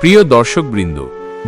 প্রিয় দর্শকবৃন্দ,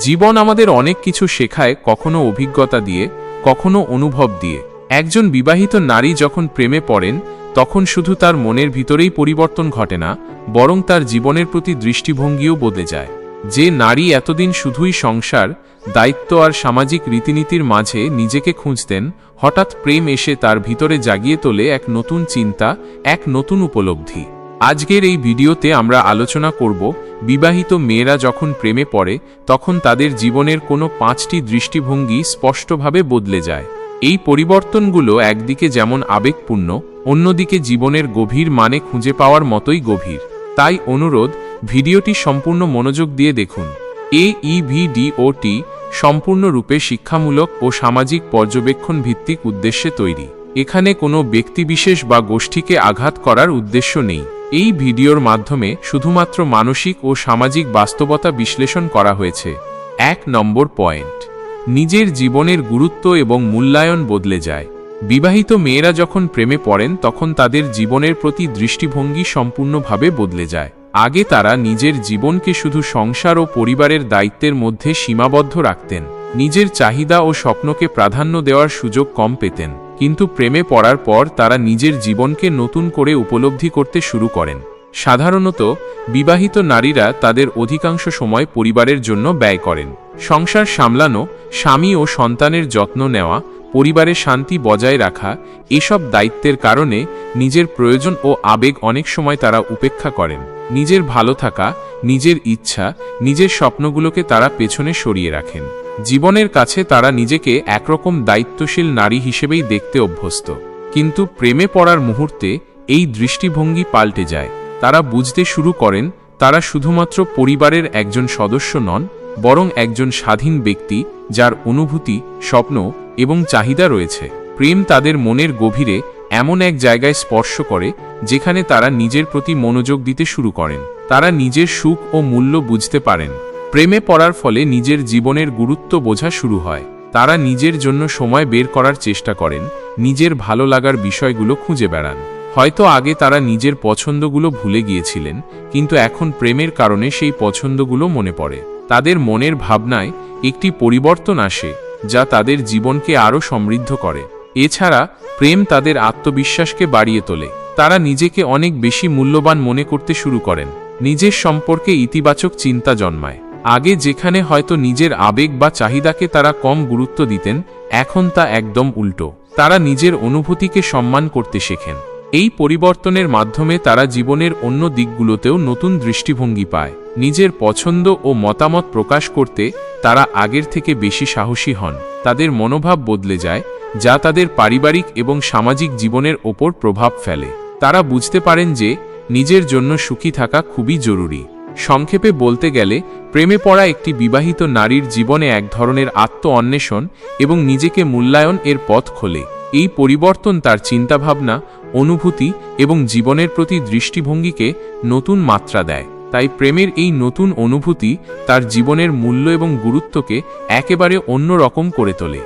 জীবন আমাদের অনেক কিছু শেখায় কখনো অভিজ্ঞতা দিয়ে, কখনো অনুভব দিয়ে। একজন বিবাহিত নারী যখন প্রেমে পড়েন, তখন শুধু তার মনের ভিতরেই পরিবর্তন ঘটে না, বরং তার জীবনের প্রতি দৃষ্টিভঙ্গিও বদলে যায়। যে নারী এতদিন শুধুই সংসার, দায়িত্ব আর সামাজিক রীতিনীতির মাঝে নিজেকে খুঁজতেন, হঠাৎ প্রেম এসে তার ভিতরে জাগিয়ে তোলে এক নতুন চিন্তা, এক নতুন উপলব্ধি। আজকের এই ভিডিওতে আমরা আলোচনা করব বিবাহিত মেয়েরা যখন প্রেমে পড়ে, তখন তাদের জীবনের কোনো পাঁচটি দৃষ্টিভঙ্গি স্পষ্টভাবে বদলে যায়। এই পরিবর্তনগুলো একদিকে যেমন আবেগপূর্ণ, অন্যদিকে জীবনের গভীর মানে খুঁজে পাওয়ার মতোই গভীর। তাই অনুরোধ, ভিডিওটি সম্পূর্ণ মনোযোগ দিয়ে দেখুন। এ ইভিডিওটি সম্পূর্ণরূপে শিক্ষামূলক ও সামাজিক পর্যবেক্ষণ ভিত্তিক উদ্দেশ্যে তৈরি। এখানে কোনো ব্যক্তিবিশেষ বা গোষ্ঠীকে আঘাত করার উদ্দেশ্য নেই। এই ভিডিওর মাধ্যমে শুধুমাত্র মানসিক ও সামাজিক বাস্তবতা বিশ্লেষণ করা হয়েছে। এক নম্বর পয়েন্ট। নিজের জীবনের গুরুত্ব এবং মূল্যায়ন বদলে যায়। বিবাহিত মেয়েরা যখন প্রেমে পড়েন, তখন তাদের জীবনের প্রতি দৃষ্টিভঙ্গি সম্পূর্ণভাবে বদলে যায়। আগে তারা নিজের জীবনকে শুধু সংসার ও পরিবারের দায়িত্বের মধ্যে সীমাবদ্ধ রাখতেন। নিজের চাহিদা ও স্বপ্নকে প্রাধান্য দেওয়ার সুযোগ কম পেতেন। কিন্তু প্রেমে পড়ার পর তারা নিজের জীবনকে নতুন করে উপলব্ধি করতে শুরু করেন। সাধারণত, বিবাহিত নারীরা তাদের অধিকাংশ সময় পরিবারের জন্য ব্যয় করেন। সংসার সামলানো, স্বামী ও সন্তানের যত্ন নেওয়া, পরিবারে শান্তি বজায় রাখা, এসব দায়িত্বের কারণে নিজের প্রয়োজন ও আবেগ অনেক সময় তারা উপেক্ষা করেন। নিজের ভালো থাকা, নিজের ইচ্ছা, নিজের স্বপ্নগুলোকে তারা পেছনে সরিয়ে রাখেন। জীবনের কাছে তারা নিজেকে একরকম দায়িত্বশীল নারী হিসেবেই দেখতে অভ্যস্ত। কিন্তু প্রেমে পড়ার মুহূর্তে এই দৃষ্টিভঙ্গি পাল্টে যায়। তারা বুঝতে শুরু করেন, তারা শুধুমাত্র পরিবারের একজন সদস্য নন, বরং একজন স্বাধীন ব্যক্তি, যার অনুভূতি, স্বপ্ন এবং চাহিদা রয়েছে। প্রেম তাদের মনের গভীরে এমন এক জায়গায় স্পর্শ করে, যেখানে তারা নিজের প্রতি মনোযোগ দিতে শুরু করেন। তারা নিজের সুখ ও মূল্য বুঝতে পারেন। প্রেমে পড়ার ফলে নিজের জীবনের গুরুত্ব বোঝা শুরু হয়। তারা নিজের জন্য সময় বের করার চেষ্টা করেন, নিজের ভালো লাগার বিষয়গুলো খুঁজে বেড়ান। হয়তো আগে তারা নিজের পছন্দগুলো ভুলে গিয়েছিলেন, কিন্তু এখন প্রেমের কারণে সেই পছন্দগুলো মনে পড়ে। তাদের মনের ভাবনায় একটি পরিবর্তন আসে, যা তাদের জীবনকে আরও সমৃদ্ধ করে। এছাড়া প্রেম তাদের আত্মবিশ্বাসকে বাড়িয়ে তোলে। তারা নিজেকে অনেক বেশি মূল্যবান মনে করতে শুরু করেন। নিজের সম্পর্কে ইতিবাচক চিন্তা জন্মায়। আগে যেখানে হয়তো নিজের আবেগ বা চাহিদাকে তারা কম গুরুত্ব দিতেন, এখন তা একদম উল্টো। তারা নিজের অনুভূতিকে সম্মান করতে শেখেন। এই পরিবর্তনের মাধ্যমে তারা জীবনের অন্য দিকগুলোতেও নতুন দৃষ্টিভঙ্গি পায়। নিজের পছন্দ ও মতামত প্রকাশ করতে তারা আগের থেকে বেশি সাহসী হন। তাদের মনোভাব বদলে যায়, যা তাদের পারিবারিক এবং সামাজিক জীবনের ওপর প্রভাব ফেলে। তারা বুঝতে পারেন যে নিজের জন্য সুখী থাকা খুবই জরুরি। সংক্ষেপে বলতে গেলে, প্রেমে পড়া একটি বিবাহিত নারীর জীবনে এক ধরনের আত্ম অন্বেষণ এবং নিজেকে মূল্যায়ন এর পথ খোলে। এই পরিবর্তন তার চিন্তাভাবনা, অনুভূতি এবং জীবনের প্রতি দৃষ্টিভঙ্গিকে নতুন মাত্রা দেয়। তাই প্রেমের এই নতুন অনুভূতি তার জীবনের মূল্য এবং গুরুত্বকে একেবারে অন্য রকম করে তোলে।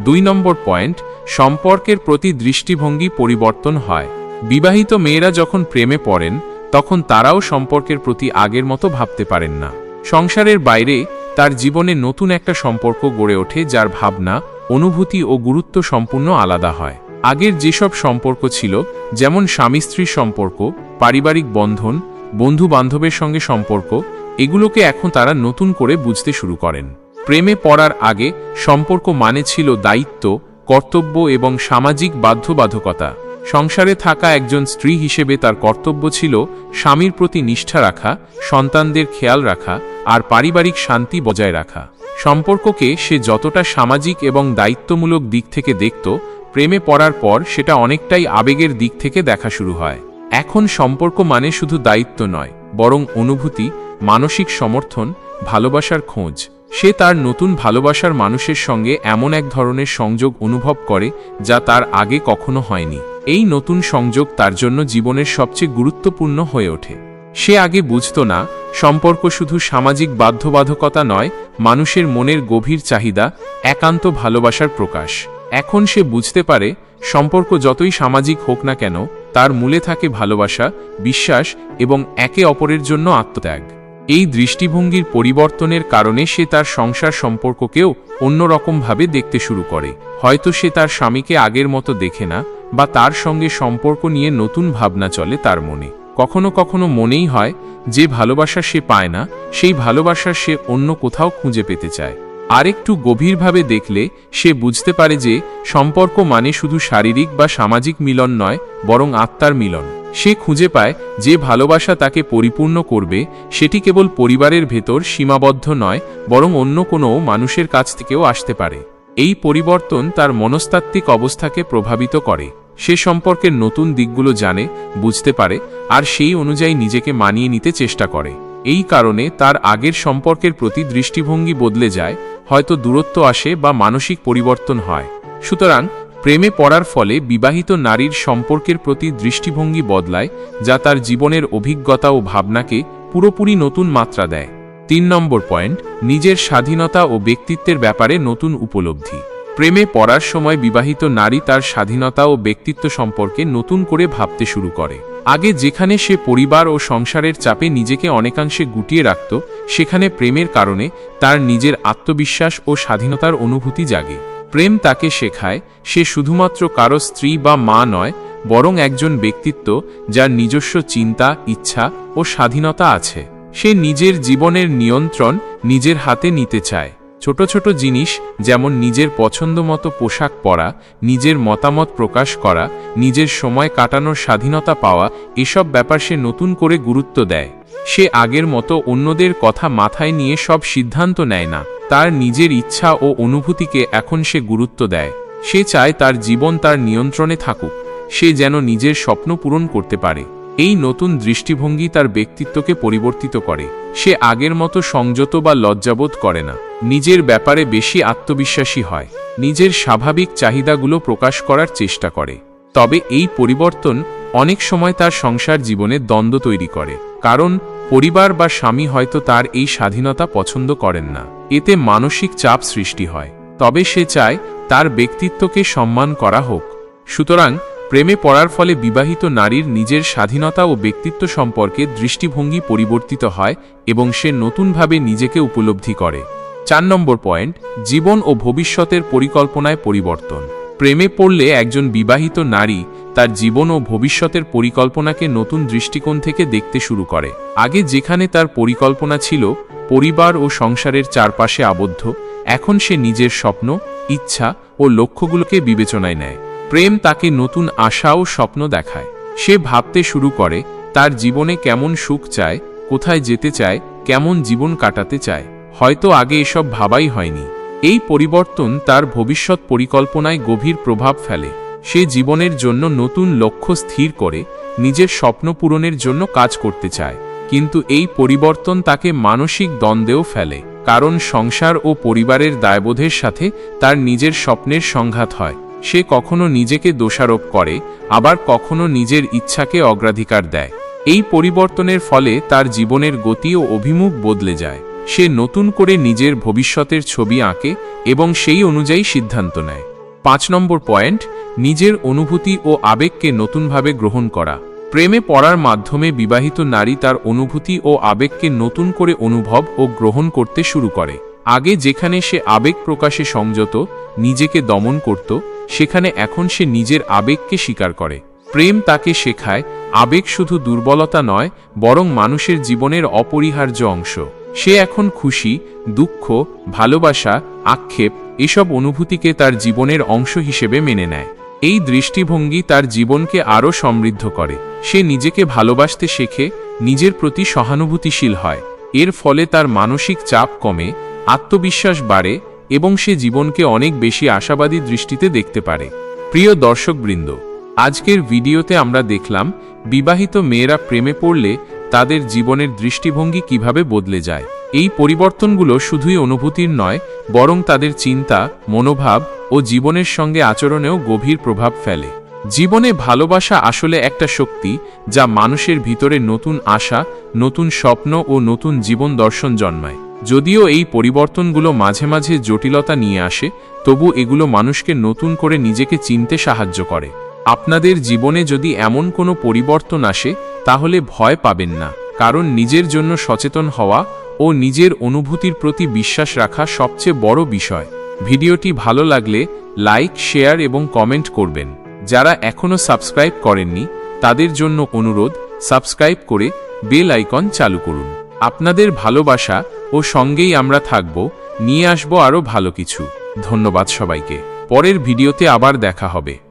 দুই নম্বর পয়েন্ট, সম্পর্কের প্রতি দৃষ্টিভঙ্গি পরিবর্তন হয়। বিবাহিত মেয়েরা যখন প্রেমে পড়েন, তখন তারাও সম্পর্কের প্রতি আগের মতো ভাবতে পারেন না। সংসারের বাইরে তার জীবনে নতুন একটা সম্পর্ক গড়ে ওঠে যার ভাবনা, অনুভূতি ও গুরুত্ব সম্পূর্ণ আলাদা হয়। আগের যেসব সম্পর্ক ছিল, যেমন স্বামী স্ত্রীর সম্পর্ক, পারিবারিক বন্ধন বন্ধু বান্ধবের সঙ্গে সম্পর্ক, এগুলোকে এখন তারা নতুন করে বুঝতে শুরু করেন। প্রেমে পড়ার আগে সম্পর্ক মানে ছিল দায়িত্ব, কর্তব্য এবং সামাজিক বাধ্যবাধকতা। সংসারে থাকা একজন স্ত্রী হিসেবে তার কর্তব্য ছিল স্বামীর প্রতি নিষ্ঠা রাখা, সন্তানদের খেয়াল রাখা আর পারিবারিক শান্তি বজায় রাখা। সম্পর্ককে সে যতটা সামাজিক এবং দায়িত্বমূলক দিক থেকে দেখত, প্রেমে পড়ার পর সেটা অনেকটাই আবেগের দিক থেকে দেখা শুরু হয়। এখন সম্পর্ক মানে শুধু দায়িত্ব নয়, বরং অনুভূতি, মানসিক সমর্থন, ভালোবাসার খোঁজ। সে তার নতুন ভালোবাসার মানুষের সঙ্গে এমন এক ধরনের সংযোগ অনুভব করে যা তার আগে কখনো হয়নি। এই নতুন সংযোগ তার জন্য জীবনের সবচেয়ে গুরুত্বপূর্ণ হয়ে ওঠে। সে আগে বুঝত না, সম্পর্ক শুধু সামাজিক বাধ্যবাধকতা নয়, মানুষের মনের গভীর চাহিদা, একান্ত ভালোবাসার প্রকাশ। এখন সে বুঝতে পারে, সম্পর্ক যতই সামাজিক হোক না কেন তার মূলে থাকে ভালোবাসা, বিশ্বাস এবং একে অপরের জন্য আত্মত্যাগ। এই দৃষ্টিভঙ্গির পরিবর্তনের কারণে সে তার সংসার সম্পর্ককেও অন্যরকমভাবে দেখতে শুরু করে। হয়তো সে তার স্বামীকে আগের মতো দেখে না বা তার সঙ্গে সম্পর্ক নিয়ে নতুন ভাবনা চলে তার মনে। কখনো কখনো মনেই হয়, যে ভালোবাসা সে পায় না, সেই ভালোবাসা সে অন্য কোথাও খুঁজে পেতে চায়। আরেকটু গভীরভাবে দেখলে সে বুঝতে পারে যে সম্পর্ক মানে শুধু শারীরিক বা সামাজিক মিলন নয়, বরং আত্মার মিলন। সে খুঁজে পায় যে ভালোবাসা তাকে পরিপূর্ণ করবে, সেটি কেবল পরিবারের ভেতর সীমাবদ্ধ নয়, বরং অন্য কোনো মানুষের কাছ থেকেও আসতে পারে। এই পরিবর্তন তার মনস্তাত্ত্বিক অবস্থাকে প্রভাবিত করে। সে সম্পর্কের নতুন দিকগুলো জানে, বুঝতে পারে, আর সেই অনুযায়ী নিজেকে মানিয়ে নিতে চেষ্টা করে। এই কারণে তার আগের সম্পর্কের প্রতি দৃষ্টিভঙ্গি বদলে যায়, হয়তো দূরত্ব আসে বা মানসিক পরিবর্তন হয়। সুতরাং, প্রেমে পড়ার ফলে বিবাহিত নারীর সম্পর্কের প্রতি দৃষ্টিভঙ্গি বদলায়, যা তার জীবনের অভিজ্ঞতা ও ভাবনাকে পুরোপুরি নতুন মাত্রা দেয়। তিন নম্বর পয়েন্ট, নিজের স্বাধীনতা ও ব্যক্তিত্বের ব্যাপারে নতুন উপলব্ধি। প্রেমে পড়ার সময় বিবাহিত নারী তার স্বাধীনতা ও ব্যক্তিত্ব সম্পর্কে নতুন করে ভাবতে শুরু করে। আগে যেখানে সে পরিবার ও সংসারের চাপে নিজেকে অনেকাংশে গুটিয়ে রাখত, সেখানে প্রেমের কারণে তার নিজের আত্মবিশ্বাস ও স্বাধীনতার অনুভূতি জাগে। প্রেম তাকে শেখায়, সে শুধুমাত্র কারও স্ত্রী বা মা নয়, বরং একজন ব্যক্তিত্ব যার নিজস্ব চিন্তা, ইচ্ছা ও স্বাধীনতা আছে। সে নিজের জীবনের নিয়ন্ত্রণ নিজের হাতে নিতে চায়। ছোট ছোট জিনিস যেমন নিজের পছন্দ মতো পোশাক পরা, নিজের মতামত প্রকাশ করা, নিজের সময় কাটানোর স্বাধীনতা পাওয়া, এসব ব্যাপার সে নতুন করে গুরুত্ব দেয়। সে আগের মতো অন্যদের কথা মাথায় নিয়ে সব সিদ্ধান্ত নেয় না। তার নিজের ইচ্ছা ও অনুভূতিকে এখন সে গুরুত্ব দেয়। সে চায় তার জীবন তার নিয়ন্ত্রণে থাকুক। সে যেন নিজের স্বপ্ন পূরণ করতে পারে। এই নতুন দৃষ্টিভঙ্গি তার ব্যক্তিত্বকে পরিবর্তিত করে। সে আগের মতো সংযত বা লজ্জাবোধ করে না। নিজের ব্যাপারে বেশি আত্মবিশ্বাসী হয়। নিজের স্বাভাবিক চাহিদাগুলো প্রকাশ করার চেষ্টা করে। তবে এই পরিবর্তন অনেক সময় তার সংসার জীবনে দ্বন্দ্ব তৈরি করে। কারণ, পরিবার বা স্বামী হয়তো তার এই স্বাধীনতা পছন্দ করেন না। এতে মানসিক চাপ সৃষ্টি হয়। তবে সে চায় তার ব্যক্তিত্বকে সম্মান করা হোক। সুতরাং প্রেমে পড়ার ফলে বিবাহিত নারীর নিজের স্বাধীনতা ও ব্যক্তিত্ব সম্পর্কে দৃষ্টিভঙ্গি পরিবর্তিত হয় এবং সে নতুনভাবে নিজেকে উপলব্ধি করে। চার নম্বর পয়েন্ট, জীবন ও ভবিষ্যতের পরিকল্পনায় পরিবর্তন। প্রেমে পড়লে একজন বিবাহিত নারী তার জীবন ও ভবিষ্যতের পরিকল্পনাকে নতুন দৃষ্টিকোণ থেকে দেখতে শুরু করে। আগে যেখানে তার পরিকল্পনা ছিল, পরিবার ও সংসারের চারপাশে আবদ্ধ, এখন সে নিজের স্বপ্ন, ইচ্ছা ও লক্ষ্যগুলোকে বিবেচনায় নেয়। প্রেম তাকে নতুন আশা ও স্বপ্ন দেখায়। সে ভাবতে শুরু করে, তার জীবনে কেমন সুখ চায়, কোথায় যেতে চায়, কেমন জীবন কাটাতে চায়। হয়তো আগে এসব ভাবাই হয়নি। এই পরিবর্তন তার ভবিষ্যৎ পরিকল্পনায় গভীর প্রভাব ফেলে। সে জীবনের জন্য নতুন লক্ষ্য স্থির করে, নিজের স্বপ্ন পূরণের জন্য কাজ করতে চায়। কিন্তু এই পরিবর্তন তাকে মানসিক দ্বন্দ্বেও ফেলে, কারণ সংসার ও পরিবারের দায়বোধের সাথে তার নিজের স্বপ্নের সংঘাত হয়। সে কখনো নিজেকে দোষারোপ করে, আবার কখনো নিজের ইচ্ছাকে অগ্রাধিকার দেয়। এই পরিবর্তনের ফলে তার জীবনের গতি ও অভিমুখ বদলে যায়। সে নতুন করে নিজের ভবিষ্যতের ছবি আঁকে এবং সেই অনুযায়ী সিদ্ধান্ত নেয়। পাঁচ নম্বর পয়েন্ট, নিজের অনুভূতি ও আবেগকে নতুনভাবে গ্রহণ করা। প্রেমে পড়ার মাধ্যমে বিবাহিত নারী তার অনুভূতি ও আবেগকে নতুন করে অনুভব ও গ্রহণ করতে শুরু করে। আগে যেখানে সে আবেগ প্রকাশে সংযত, নিজেকে দমন করত সেখানে এখন সে নিজের আবেগকে স্বীকার করে। প্রেম তাকে শেখায়, আবেগ শুধু দুর্বলতা নয়, বরং মানুষের জীবনের অপরিহার্য অংশ। সে এখন খুশি, দুঃখ, ভালোবাসা, আক্ষেপ এসব অনুভূতিকে তার জীবনের অংশ হিসেবে মেনে নেয়। এই দৃষ্টিভঙ্গি তার জীবনকে আরও সমৃদ্ধ করে। সে নিজেকে ভালোবাসতে শেখে, নিজের প্রতি সহানুভূতিশীল হয়। এর ফলে তার মানসিক চাপ কমে, আত্মবিশ্বাস বাড়ে এবং সে জীবনকে অনেক বেশি আশাবাদী দৃষ্টিতে দেখতে পারে। প্রিয় দর্শকবৃন্দ, আজকের ভিডিওতে আমরা দেখলাম, বিবাহিত মেয়েরা প্রেমে পড়লে তাদের জীবনের দৃষ্টিভঙ্গি কীভাবে বদলে যায়। এই পরিবর্তনগুলো শুধুই অনুভূতির নয়, বরং তাদের চিন্তা, মনোভাব ও জীবনের সঙ্গে আচরণেও গভীর প্রভাব ফেলে। জীবনে ভালোবাসা আসলে একটা শক্তি যা মানুষের ভিতরে নতুন আশা, নতুন স্বপ্ন ও নতুন জীবন দর্শন জন্মায়। যদিও এই পরিবর্তনগুলো মাঝে মাঝে জটিলতা নিয়ে আসে, তবু এগুলো মানুষকে নতুন করে নিজেকে চিনতে সাহায্য করে। আপনাদের জীবনে যদি এমন কোনো পরিবর্তন আসে, তাহলে ভয় পাবেন না, কারণ নিজের জন্য সচেতন হওয়া ও নিজের অনুভূতির প্রতি বিশ্বাস রাখা সবচেয়ে বড় বিষয়। ভিডিওটি ভালো লাগলে লাইক, শেয়ার এবং কমেন্ট করবেন। যারা এখনও সাবস্ক্রাইব করেননি, তাদের জন্য অনুরোধ, সাবস্ক্রাইব করে বেল আইকন চালু করুন। আপনাদের ভালোবাসা ও সঙ্গেই আমরা থাকব, নিয়ে আসব আরও ভালো কিছু। ধন্যবাদ সবাইকে। পরের ভিডিওতে আবার দেখা হবে।